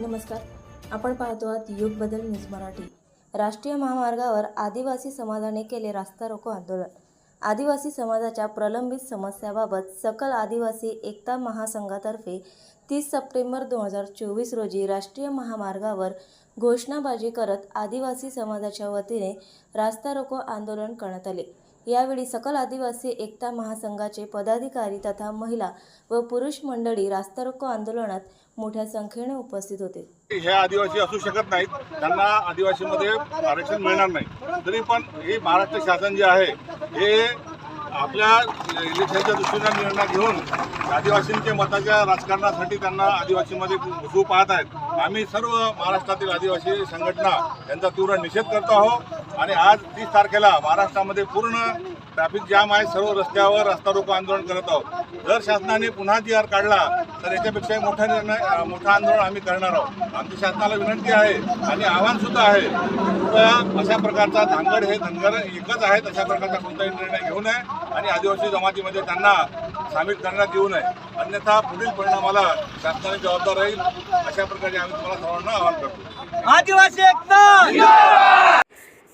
नमस्कार. आपण पाहतो आहात युग बदल न्यूज मराठी. राष्ट्रीय महामार्गावर आदिवासी समाजाने केले रास्ता रोको आंदोलन. आदिवासी समाजाच्या प्रलंबित समस्याबाबत सकल आदिवासी एकता महासंघातर्फे तीस सप्टेंबर दोन हजार चोवीस रोजी राष्ट्रीय महामार्गावर घोषणाबाजी करत आदिवासी समाजाच्या वतीने रास्ता रोको आंदोलन करण्यात आले. यावेळी सकल आदिवासी एकता महासंघाचे पदाधिकारी तथा महिला व पुरुष मंडळी रास्ता रोको आंदोलनात मोठ्या संख्येने उपस्थित होते. हे आदिवासी असू शकत नाहीत. त्यांना आदिवासीमध्ये आरक्षण मिळणार नाही. तरी पण हे महाराष्ट्र शासन जे आहे हे आपल्या इलेक्शनच्या दृष्टीने निर्णय घेऊन आदिवासींच्या मताच्या राजकारणासाठी त्यांना आदिवासीमध्ये घुसू पाहत आहेत. आम्ही सर्व महाराष्ट्रातील आदिवासी संघटना यांचा तीव्र निषेध करतो आहोत. आणि आज तीस तारखेला महाराष्ट्रामध्ये पूर्ण ट्रॅफिक जाम आहे. सर्व रस्त्यावर रस्ता रोको आंदोलन करत आहोत. जर शासनाने पुन्हा जी आर काढला तर याच्यापेक्षाही मोठा निर्णय मोठा मोठं आंदोलन आम्ही करणार आहोत. आमची शासनाला विनंती आहे आणि आव्हान सुद्धा आहे कृपया अशा प्रकारचा धानगड हे धनगर एकच आहेत अशा प्रकारचा कोणताही निर्णय घेऊ नये आणि आदिवासी जमातीमध्ये त्यांना सामील करण्यात येऊ नये. अन्यथा पुढील परिणामाला शासनाने जबाबदार राहील अशा प्रकारे आम्ही तुम्हाला सर्वांना आवाहन करतो. आदिवासी एकता!